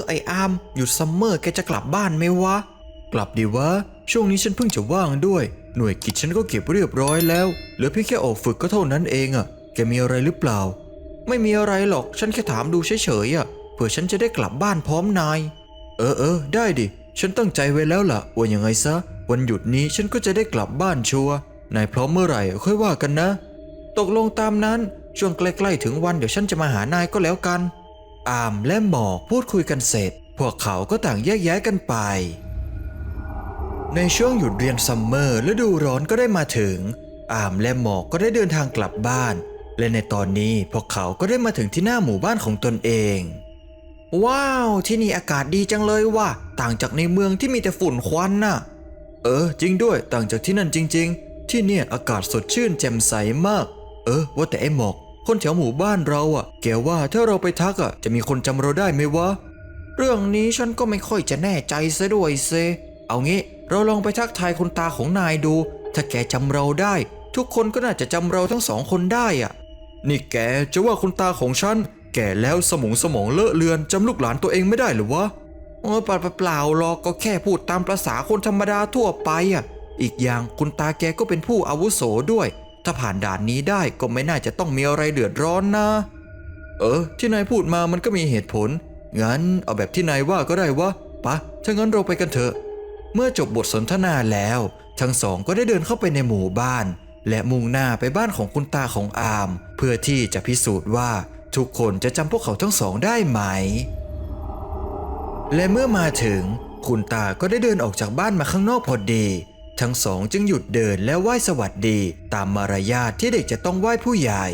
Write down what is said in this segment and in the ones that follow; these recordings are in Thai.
ออไออามหยุดซัมเมอร์แกจะกลับบ้านไหมวะ กลับดีวะ ช่วงนี้ฉันเพิ่งจะว่างด้วย หน่วยกิจฉันก็เก็บเรียบร้อยแล้ว เหลือเพียงแค่ออกฝึกก็เท่านั้นเองอะแกมีอะไรหรือเปล่า ไม่มีอะไรหรอก ฉันแค่ถามดูเฉยๆอะเผื่อฉันจะได้กลับบ้านพร้อมนาย เออเออได้ดิ ฉันตั้งใจไว้แล้วล่ะ ว่ายังไงซะ วันหยุดนี้ฉันก็จะได้กลับบ้านชัวร์ นายพร้อมเมื่อไหร่ค่อยว่ากันนะ ตกลงตามนั้น ช่วงใกล้ๆถึงวันเดี๋ยวฉันจะมาหานายก็แล้วกัน อามและหมอกพูดคุยกันเสร็จ พวกเขาก็ต่างแยกย้ายกันไป ในช่วงหยุดเรียนซัมเมอร์ฤดูร้อนก็ได้มาถึง อามและหมอกก็ได้เดินทางกลับบ้าน และในตอนนี้พวกเขาก็ได้มาถึงที่หน้าหมู่บ้านของตนเอง ว้าว ที่นี่อากาศดีจังเลยว่ะต่างจากในเมืองที่มีแต่ฝุ่นควันน่ะ เออ จริงด้วยต่างจากที่นั่นจริง ๆ ที่เนี่ยอากาศสดชื่นแจ่มใสมาก เออว่าแต่ไอ้หมอก คนแถวหมู่บ้านเราอะ แกว่าถ้าเราไปทักอะ จะมีคนจำเราได้ไหมวะ เรื่องนี้ฉันก็ไม่ค่อยจะแน่ใจซะด้วยเซ เอางี้เราลองไปทักทายคุณตาของนายดู ถ้าแกจำเราได้ ทุกคนก็น่าจะจำเราทั้งสองคนได้อะ นี่แกจะว่าคุณตาของฉันแก่แล้วสมองสมองเลอะเลือนจำลูกหลานตัวเองไม่ได้หรือวะเออเปล่าเปล่าหรอกก็แค่พูดตามประษาคนธรรมดาทั่วไปอะ อีกอย่างคุณตาแกก็เป็นผู้อาวุโสด้วย ถ้าผ่านด่านนี้ได้ก็ไม่น่าจะต้องมีอะไรเดือดร้อนนะ เออ ที่นายพูดมามันก็มีเหตุผล งั้นเอาแบบที่นายว่าก็ได้วะปะถ้างั้นเราไปกันเถอะ เมื่อจบบทสนทนาแล้ว ทั้งสองก็ได้เดินเข้าไปในหมู่บ้าน และมุ่งหน้าไปบ้านของคุณตาของอาม เพื่อที่จะพิสูจน์ว่าทุกคนจะจำพวกเขาทั้งสองได้ไหม และเมื่อมาถึง คุณตาก็ได้เดินออกจากบ้านมาข้างนอกพอดี ทั้งสองจึงหยุดเดินและไหว้สวัสดี ตามมารยาทที่เด็กจะต้องไหว้ผู้ใหญ่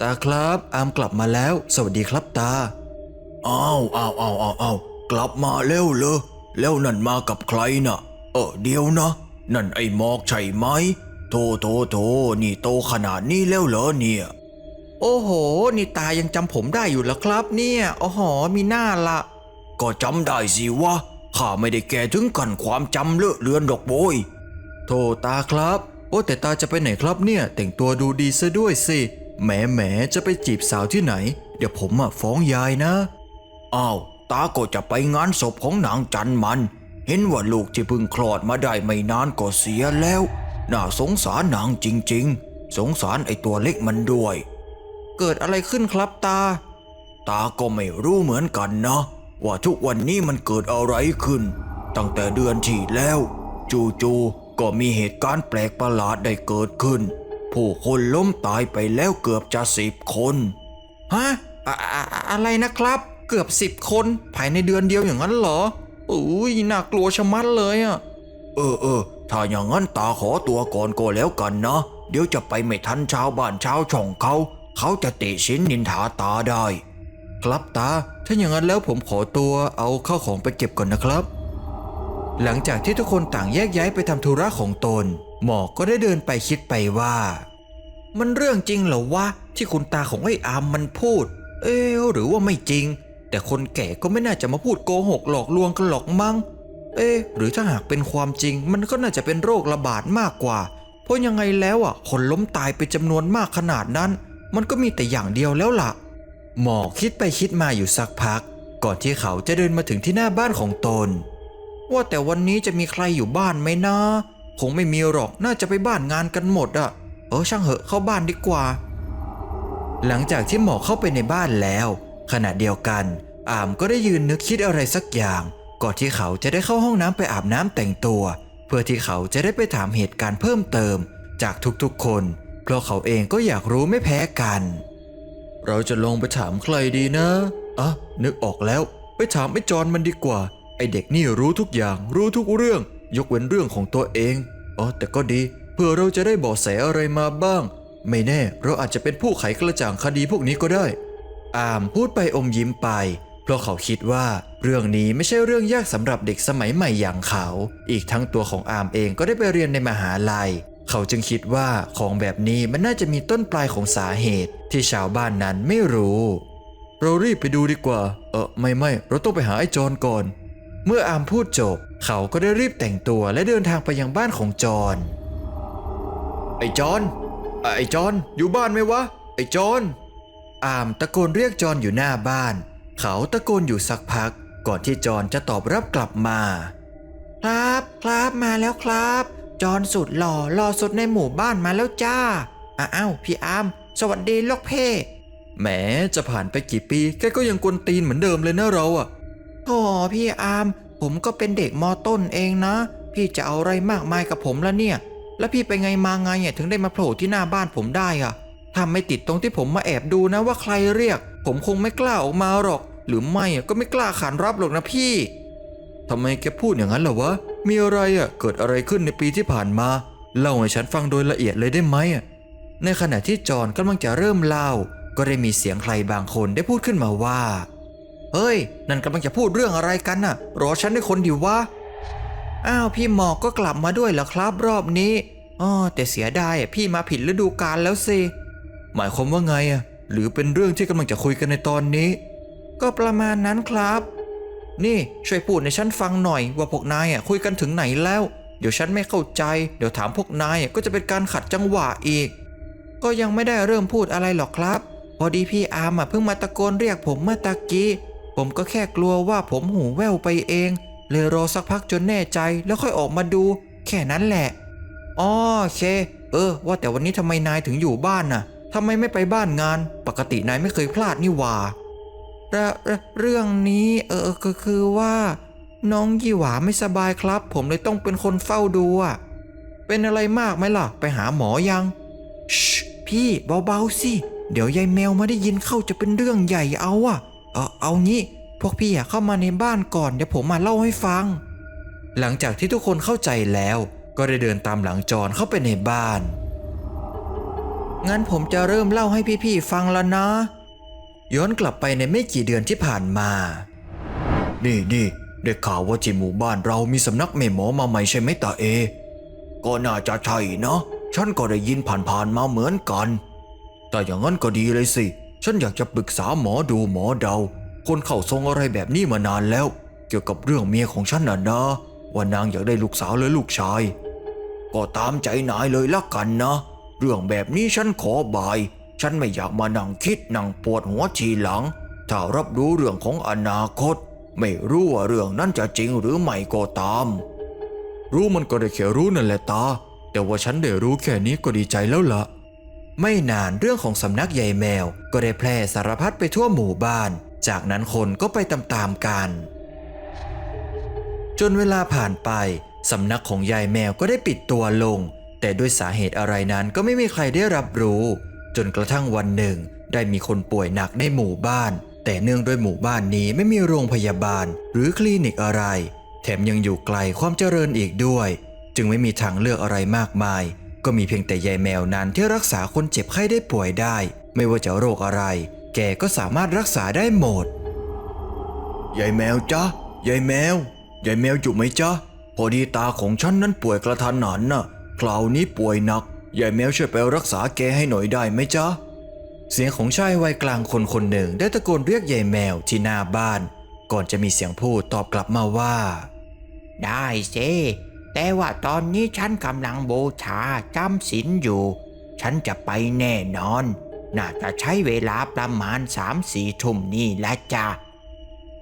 ตาครับ อามกลับมาแล้ว สวัสดีครับตาอ้าวอ้าวอ้าวอ้าวอ้าวกลับมาเร็วเลยแล้วนั่นมากับใครน่ะ เออเดี๋ยวนะ นั่นไอ้หมอกใช่ไหมโทโทโทนี่โตขนาดนี้แล้วเหรอเนี่ย โอ้โห นี่ตายังจำผมได้อยู่แล้วครับ เนี่ยอ๋อหอมีหน้าละก็จำได้สิวะ ข้าไม่ได้แก่ถึงกันความจำเลอะเลือนดอกโบยโทตาครับ โอ้แต่ตาจะไปไหนครับเนี่ย แต่งตัวดูดีซะด้วยสิแหมแหมจะไปจีบสาวที่ไหน เดี๋ยวผมอะฟ้องยายนะอ้าวตาก็จะไปงานศพของนางจันมัน เห็นว่าลูกที่เพิ่งคลอดมาได้ไม่นานก็เสียแล้ว น่าสงสารนางจริง ๆ สงสารไอตัวเล็กมันด้วย เกิดอะไรขึ้นครับตา ตาก็ไม่รู้เหมือนกันนะ ว่าทุกวันนี้มันเกิดอะไรขึ้น ตั้งแต่เดือนที่แล้ว จู่ๆก็มีเหตุการณ์แปลกประหลาดได้เกิดขึ้น ผู้คนล้มตายไปแล้วเกือบจะสิบคนฮะอะอะอะไรนะครับ เกือบสิบคนภายในเดือนเดียวอย่างนั้นเหรออุ้ยน่ากลัวชะมัดเลยอะเออเออถ้าอย่างนั้นตาขอตัวก่อนก็แล้วกันนะ เดี๋ยวจะไปไม่ทันชาวบ้านชาวช่องเขา เขาจะเตะชิ้นนินทาตาได้ ครับตา ถ้าอย่างนั้นแล้วผมขอตัวเอาข้าวของไปเก็บก่อนนะครับ หลังจากที่ทุกคนต่างแยกย้ายไปทำธุระของตน หมอกก็ได้เดินไปคิดไปว่า มันเรื่องจริงเหรอวะที่คุณตาของไอ้อามมันพูด เอ๊หรือว่าไม่จริง แต่คนแก่ก็ไม่น่าจะมาพูดโกหกหลอกลวงกันหรอกมั้ง เอ๊หรือถ้าหากเป็นความจริง มันก็น่าจะเป็นโรคระบาดมากกว่า เพราะยังไงแล้วอะคนล้มตายเป็นจำนวนมากขนาดนั้น มันก็มีแต่อย่างเดียวแล้วล่ะ หมอคิดไปคิดมาอยู่สักพัก ก่อนที่เขาจะเดินมาถึงที่หน้าบ้านของตน ว่าแต่วันนี้จะมีใครอยู่บ้านไหมนะ คงไม่มีหรอกน่าจะไปบ้านงานกันหมดอะเออช่างเหอะเข้าบ้านดีกว่า หลังจากที่หมอเข้าไปในบ้านแล้ว ขณะเดียวกัน อามก็ได้ยืนนึกคิดอะไรสักอย่าง ก่อนที่เขาจะได้เข้าห้องน้ำไปอาบน้ำแต่งตัว เพื่อที่เขาจะได้ไปถามเหตุการณ์เพิ่มเติม จากทุกๆคน เพราะเขาเองก็อยากรู้ไม่แพ้กัน เราจะลองไปถามใครดีนะอะนึกออกแล้ว ไปถามไอ้จอนมันดีกว่า ไอเด็กนี่รู้ทุกอย่าง รู้ทุกเรื่อง ยกเว้นเรื่องของตัวเองอ๋อแต่ก็ดี เพื่อเราจะได้เบาะแสอะไรมาบ้าง ไม่แน่ เราอาจจะเป็นผู้ไขกระจ่างคดีพวกนี้ก็ได้ อามพูดไปอมยิ้มไป เพราะเขาคิดว่า เรื่องนี้ไม่ใช่เรื่องยากสำหรับเด็กสมัยใหม่อย่างเขา อีกทั้งตัวของอามเองก็ได้ไปเรียนในมหาลัย เขาจึงคิดว่าของแบบนี้มันน่าจะมีต้นปลายของสาเหตุที่ชาวบ้านนั้นไม่รู้ เรารีบไปดูดีกว่า เออไม่ไม่เราต้องไปหาไอ้จอนก่อน เมื่ออามพูดจบ เขาก็ได้รีบแต่งตัวและเดินทางไปยังบ้านของจอนไอ้จอนไอ้จอนอยู่บ้านไหมวะ ไอ้จอนอามตะโกนเรียกจอนอยู่หน้าบ้าน เขาตะโกนอยู่สักพัก ก่อนที่จอนจะตอบรับกลับมา ครับครับมาแล้วครับ จอนสุดหล่อหล่อสุดในหมู่บ้านมาแล้วจ้า อ้าวพี่อาร์มสวัสดีลูกเพ่แหมจะผ่านไปกี่ปีแกก็ยังกวนตีนเหมือนเดิมเลยนะเราอะโอ้พี่อาร์มผมก็เป็นเด็กมอต้นเองนะ พี่จะเอาอะไรมากมายกับผมละเนี่ย แล้วพี่ไปไงมาไงเนี่ยถึงได้มาโผล่ที่หน้าบ้านผมได้อะถ้าไม่ติดตรงที่ผมมาแอบดูนะว่าใครเรียก ผมคงไม่กล้าออกมาหรอก หรือไม่อะก็ไม่กล้าขานรับหรอกนะพี่ทำไมแกพูดอย่างนั้นเหรอวะ มีอะไรอะ เกิดอะไรขึ้นในปีที่ผ่านมา เล่าให้ฉันฟังโดยละเอียดเลยได้ไหมอะ ในขณะที่จอห์นกำลังจะเริ่มเล่า ก็ได้มีเสียงใครบางคนได้พูดขึ้นมาว่า เฮ้ย นั่นกำลังจะพูดเรื่องอะไรกันน่ะ รอฉันด้วยคนดิวะ อ้าวพี่หมอกก็กลับมาด้วยเหรอครับรอบนี้อ๋อแต่เสียดายพี่มาผิดฤดูกาลแล้วสิ หมายความว่าไงอะ หรือเป็นเรื่องที่กำลังจะคุยกันในตอนนี้ ก็ประมาณนั้นครับ นี่ช่วยพูดในฉันฟังหน่อยว่าพวกนายอะคุยกันถึงไหนแล้ว เดี๋ยวฉันไม่เข้าใจ เดี๋ยวถามพวกนายก็จะเป็นการขัดจังหวะอีก ก็ยังไม่ได้เริ่มพูดอะไรหรอกครับ พอดีพี่อาร์มอะเพิ่งมาตะโกนเรียกผมเมื่อตะกี้ ผมก็แค่กลัวว่าผมหูแว่วไปเอง เลยรอสักพักจนแน่ใจแล้วค่อยออกมาดู แค่นั้นแหละอ๋อโอเค เออ ว่าแต่วันนี้ทำไมนายถึงอยู่บ้านน่ะทำไมไม่ไปบ้านงาน ปกตินายไม่เคยพลาดนี่หว่า เรเรเรื่องนี้เออก็คือว่า น้องยี่หวาไม่สบายครับ ผมเลยต้องเป็นคนเฝ้าดูอะ เป็นอะไรมากไหมล่ะ ไปหาหมอยังชพี่เบาๆสิ เดี๋ยวยายแมวมาได้ยินเข้าจะเป็นเรื่องใหญ่เอาอะ เออเอางี้ พวกพี่อยากเข้ามาในบ้านก่อนเดี๋ยวผมมาเล่าให้ฟัง หลังจากที่ทุกคนเข้าใจแล้ว ก็ได้เดินตามหลังจอนเข้าไปในบ้าน งั้นผมจะเริ่มเล่าให้พี่ๆฟังแล้วนะ ย้อนกลับไปในไม่กี่เดือนที่ผ่านมา นี่นี่ได้ข่าวว่าที่หมู่บ้านเรามีสำนักแม่หมอมาใหม่ใช่ไหมตาเอ ก็น่าจะใช่นะ ฉันก็ได้ยินผ่านๆมาเหมือนกัน แต่อย่างนั้นก็ดีเลยสิ ฉันอยากจะปรึกษาหมอดูหมอเดา คนเข้าทรงอะไรแบบนี้มานานแล้ว เกี่ยวกับเรื่องเมียของฉันน่ะนะว่านางอยากได้ลูกสาวหรือลูกชาย ก็ตามใจนายเลยละกันนะ เรื่องแบบนี้ฉันขอบาย ฉันไม่อยากมานั่งคิดนั่งปวดหัวทีหลัง ถ้ารับรู้เรื่องของอนาคต ไม่รู้ว่าเรื่องนั้นจะจริงหรือไม่ก็ตาม รู้มันก็ได้แค่รู้นั่นแหละตา แต่ว่าฉันได้รู้แค่นี้ก็ดีใจแล้วละไม่นานเรื่องของสำนักใหญ่แมว ก็ได้แพร่สารพัดไปทั่วหมู่บ้าน จากนั้นคนก็ไปตามๆกัน จนเวลาผ่านไปสำนักของยายแมวก็ได้ปิดตัวลง แต่ด้วยสาเหตุอะไรนั้นก็ไม่มีใครได้รับรู้ จนกระทั่งวันหนึ่ง ได้มีคนป่วยหนักในหมู่บ้าน แต่เนื่องด้วยหมู่บ้านนี้ไม่มีโรงพยาบาล หรือคลินิกอะไร แถมยังอยู่ไกลความเจริญอีกด้วย จึงไม่มีทางเลือกอะไรมากมาย ก็มีเพียงแต่ยายแมวนั้นที่รักษาคนเจ็บไข้ได้ป่วยได้ ไม่ว่าจะโรคอะไร แกก็สามารถรักษาได้หมดยายแมวจ๊ะยายแมวยายแมวอยู่ไหมจ๊ะพอดีตาของฉันนั้นป่วยกระทันหันน่ะคราวนี้ป่วยหนัก ยายแมวช่วยไปรักษาแกให้หน่อยได้ไหมจ๊ะ เสียงของชายวัยกลางคนคนหนึ่งได้ตะโกนเรียกยายแมวที่หน้าบ้าน ก่อนจะมีเสียงพูดตอบกลับมาว่า ได้สิแต่ว่าตอนนี้ฉันกำลังบูชาจำศีลอยู่ ฉันจะไปแน่นอน น่าจะใช้เวลาประมาณสามสี่ทุ่มนี่แหละจ้ะ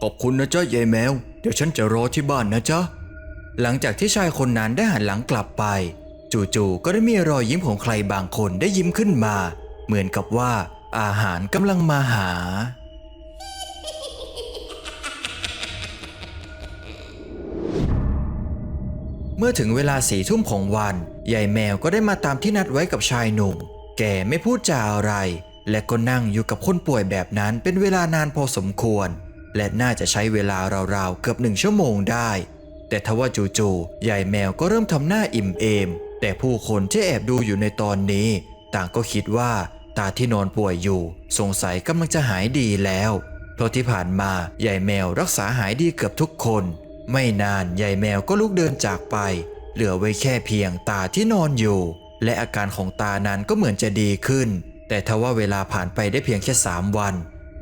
ขอบคุณนะจ๊ะยายแมว เดี๋ยวฉันจะรอที่บ้านนะจ๊ะหลังจากที่ชายคนนั้นได้หันหลังกลับไป จู่ๆก็ได้มีรอยยิ้มของใครบางคนได้ยิ้มขึ้นมา เหมือนกับว่าอาหารกำลังมาหา เมื่อถึงเวลาสี่ทุ่มของวันยายแมวก็ได้มาตามที่นัดไว้กับชายหนุ่ม แกไม่พูดจาอะไร และก็นั่งอยู่กับคนป่วยแบบนั้นเป็นเวลานานพอสมควร และน่าจะใช้เวลาราวๆเกือบหนึ่งชั่วโมงได้ แต่ทว่าจู่ๆยายแมวก็เริ่มทำหน้าอิ่มเอม แต่ผู้คนที่แอบดูอยู่ในตอนนี้ ต่างก็คิดว่าตาที่นอนป่วยอยู่ สงสัยกำลังจะหายดีแล้ว เพราะที่ผ่านมายายแมวรักษาหายดีเกือบทุกคน ไม่นานยายแมวก็ลุกเดินจากไป เหลือไว้แค่เพียงตาที่นอนอยู่ และอาการของตานั้นก็เหมือนจะดีขึ้น แต่ทว่าเวลาผ่านไปได้เพียงแค่ 3 วัน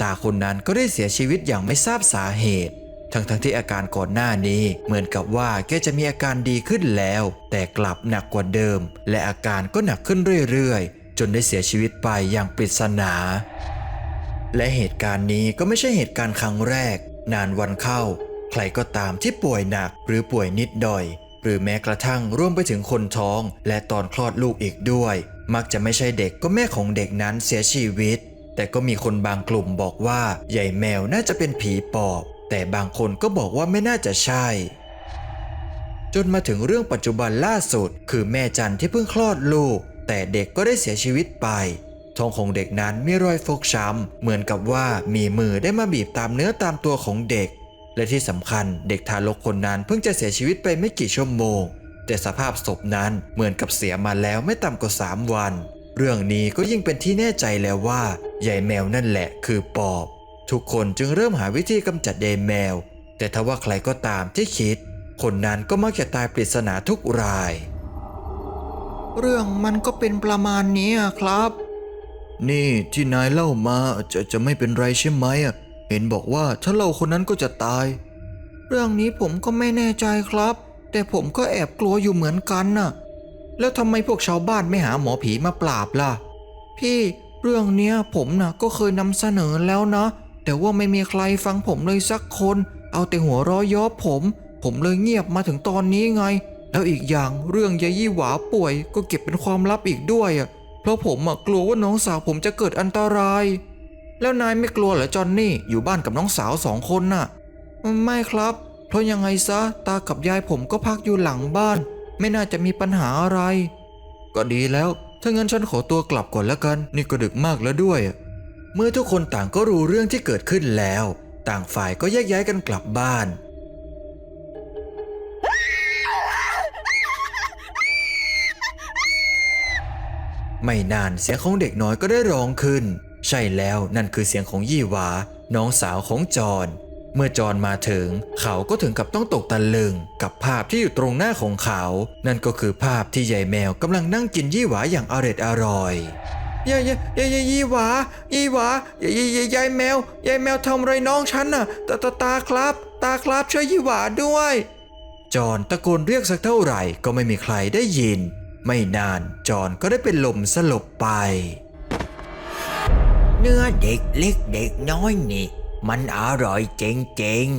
ตาคนนั้นก็ได้เสียชีวิตอย่างไม่ทราบสาเหตุ ทั้งๆทที่อาการก่อนหน้านี้ เหมือนกับว่าแกจะมีอาการดีขึ้นแล้ว แต่กลับหนักกว่าเดิม และอาการก็หนักขึ้นเรื่อยๆ จนได้เสียชีวิตไปอย่างปริศนา และเหตุการณ์นี้ก็ไม่ใช่เหตุการณ์ครั้งแรก นานวันเข้า ใครก็ตามที่ป่วยหนักหรือป่วยนิดหน่อย หรือแม้กระทั่งร่วมไปถึงคนท้อง และตอนคลอดลูกอีกด้วย มักจะไม่ใช่เด็กก็แม่ของเด็กนั้นเสียชีวิตแต่ก็มีคนบางกลุ่มบอกว่า ใหญ่แมวน่าจะเป็นผีปอบ แต่บางคนก็บอกว่าไม่น่าจะใช่ จนมาถึงเรื่องปัจจุบันล่าสุด คือแม่จันที่เพิ่งคลอดลูก แต่เด็กก็ได้เสียชีวิตไปท้องของเด็กนั้นมีรอยฟกช้ำเหมือนกับว่ามีมือได้มาบีบตามเนื้อตามตัวของเด็ก และที่สำคัญเด็กทารกคนนั้นเพิ่งจะเสียชีวิตไปไม่กี่ชั่วโมง แต่สภาพศพนั้นเหมือนกับเสียมาแล้วไม่ต่ำกว่า 3 วัน เรื่องนี้ก็ยิ่งเป็นที่แน่ใจแล้วว่า ใหญ่แมวนั่นแหละคือปอบ ทุกคนจึงเริ่มหาวิธีกำจัดยายแมว แต่ถ้าว่าใครก็ตามที่คิด คนนั้นก็มักจะตายปริศนาทุกราย เรื่องมันก็เป็นประมาณนี้อะครับ นี่ที่นายเล่ามาจะจะไม่เป็นไรใช่ไหมอะเห็นบอกว่าถ้าเล่าคนนั้นก็จะตาย เรื่องนี้ผมก็ไม่แน่ใจครับ แต่ผมก็แอบกลัวอยู่เหมือนกันน่ะ แล้วทำไมพวกชาวบ้านไม่หาหมอผีมาปราบล่ะ พี่เรื่องเนี้ยผมน่ะก็เคยนำเสนอแล้วนะ แต่ว่าไม่มีใครฟังผมเลยสักคน เอาแต่หัวเร้อยย้อผม ผมเลยเงียบมาถึงตอนนี้ไง แล้วอีกอย่างเรื่องยายี่หวาป่วย ก็เก็บเป็นความลับอีกด้วยอะเพราะผมอะกลัวว่าน้องสาวผมจะเกิดอันตราย แล้วนายไม่กลัวเหรอจอนนี่อยู่บ้านกับน้องสาวสองคนน่ะ ไม่ครับ เพราะยังไงซะตากับยายผมก็พักอยู่หลังบ้าน ไม่น่าจะมีปัญหาอะไร ก็ดีแล้วถ้างั้นฉันขอตัวกลับก่อนแล้วกัน นี่ก็ดึกมากแล้วด้วย เมื่อทุกคนต่างก็รู้เรื่องที่เกิดขึ้นแล้ว ต่างฝ่ายก็แยกย้ายกันกลับบ้าน ไม่นานเสียงของเด็กน้อยก็ได้ร้องขึ้น ใช่แล้วนั่นคือเสียงของยี่หวา น้องสาวของจอนเมื่อจอนมาถึง เขาก็ถึงกับต้องตกตะลึง กับภาพที่อยู่ตรงหน้าของเขา นั่นก็คือภาพที่ยายแมวกำลังนั่งกินยี่หวาอย่างอร็ดอร่อย ยายยายยายยีหวายีหวายายยายยายแมวยายแมวทำไรน้องฉันน่ะตาตาตาครับ ตาครับช่วยยีหวาด้วย จอนตะโกนเรียกสักเท่าไหร่ก็ไม่มีใครได้ยิน ไม่นานจอนก็ได้เป็นลมสลบไป เนื้อเด็กเล็กเด็กน้อยนี่ มันอร่อยจริงๆ